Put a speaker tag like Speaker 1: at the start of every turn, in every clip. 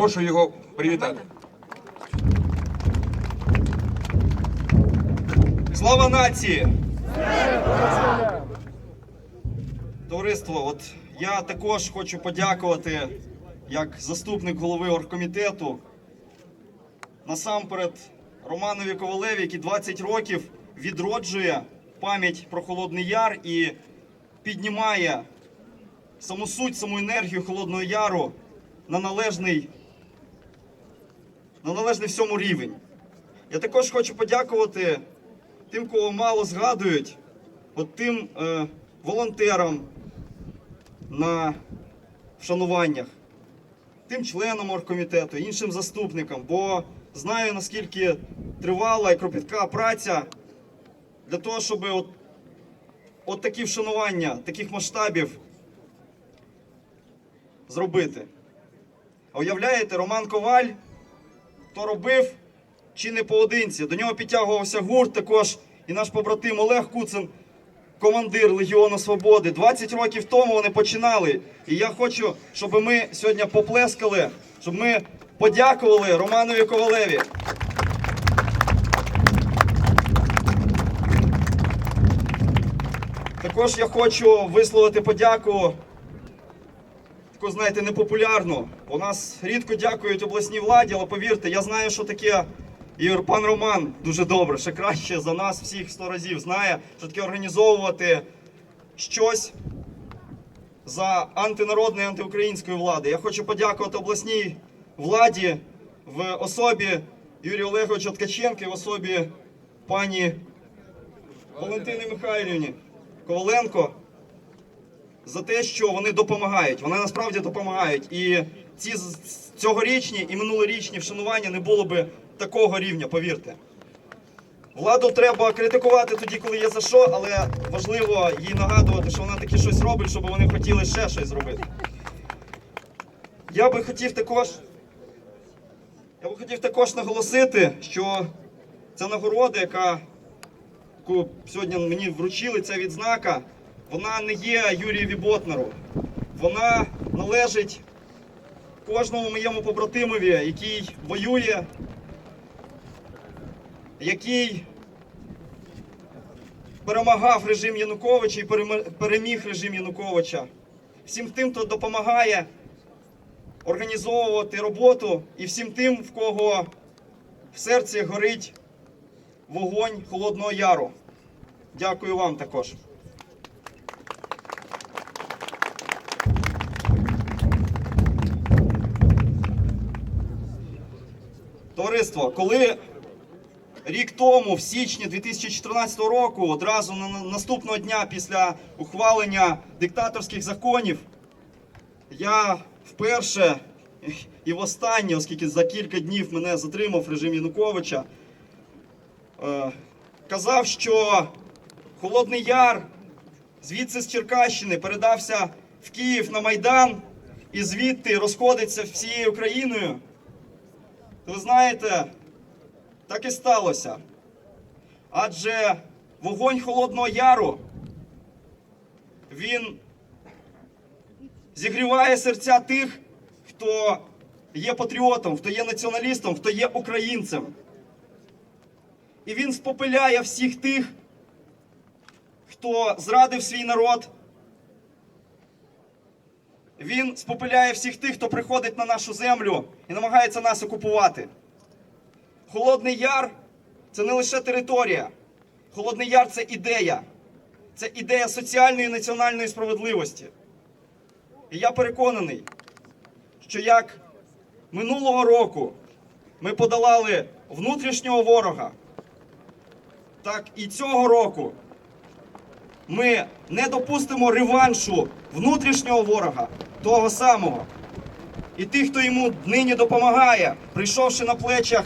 Speaker 1: Прошу його привітати.
Speaker 2: Слава нації! Товариство, от я також хочу подякувати як заступник голови оргкомітету насамперед Романові Ковалеві, який 20 років відроджує пам'ять про Холодний Яр і піднімає саму суть, саму енергію Холодного Яру на належний, на належний всьому рівень. Я також хочу подякувати тим, кого мало згадують, от тим е, волонтерам на вшануваннях, тим членам оргкомітету, іншим заступникам, бо знаю, наскільки тривала і кропітка праця для того, щоб от, от такі вшанування, таких масштабів зробити. А уявляєте, Роман Коваль то робив чи не поодинці. До нього підтягувався гурт також і наш побратим Олег Куцин, командир Легіону Свободи. 20 років тому вони починали. І я хочу, щоб ми сьогодні поплескали, щоб ми подякували Романові Ковалеві. Також я хочу висловити подяку таку, знаєте, непопулярну. У нас рідко дякують обласній владі, але повірте, я знаю, що таке. І пан Роман дуже добре, ще краще за нас всіх сто разів знає, що таке організовувати щось за антинародної, антиукраїнської влади. Я хочу подякувати обласній владі в особі Юрія Олеговича Ткаченка і в особі пані Валентини Михайлівні Коваленко за те, що вони допомагають. Вони насправді допомагають. І ці цьогорічні і минулорічні вшанування не було би такого рівня, повірте. Владу треба критикувати тоді, коли є за що, але важливо їй нагадувати, що вона таки щось робить, щоб вони хотіли ще щось зробити. Я би хотів також. Я би хотів також наголосити, що ця нагорода, яка сьогодні мені вручили, ця відзнака, вона не є Юрієві Ботнару. Вона належить кожному моєму побратимові, який воює, який перемагав режим Януковича і переміг режим Януковича. Всім тим, хто допомагає організовувати роботу, і всім тим, в кого в серці горить вогонь Холодного Яру. Дякую вам також. Товариство, коли рік тому, в січні 2014 року, одразу на на- наступного дня після ухвалення диктаторських законів, я вперше і востаннє, оскільки за кілька днів мене затримав режим Януковича, е, казав, що Холодний Яр звідси з Черкащини передався в Київ на Майдан і звідти розходиться всією Україною. Ви знаєте, так і сталося. Адже вогонь Холодного Яру він зігріває серця тих, хто є патріотом, хто є націоналістом, хто є українцем. І він спопиляє всіх тих, хто зрадив свій народ. Він спопиляє всіх тих, хто приходить на нашу землю і намагається нас окупувати. Холодний Яр це не лише територія. Холодний Яр це ідея. Це ідея соціальної і національної справедливості. І я переконаний, що як минулого року ми подолали внутрішнього ворога, так і цього року ми не допустимо реваншу внутрішнього ворога, того самого. І тих, хто йому нині допомагає, прийшовши на плечах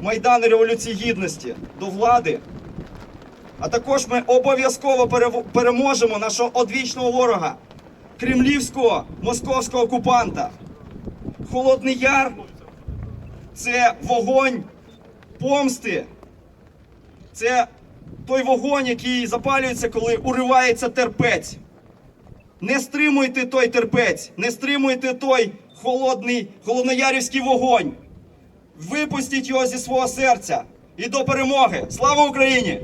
Speaker 2: Майдану Революції Гідності до влади. А також ми обов'язково переможемо нашого одвічного ворога, кремлівського московського окупанта. Холодний Яр це вогонь помсти. Це той вогонь, який запалюється, коли уривається терпець. Не стримуйте той терпець, не стримуйте той холодний, холодноярівський вогонь. Випустіть його зі свого серця і до перемоги. Слава Україні!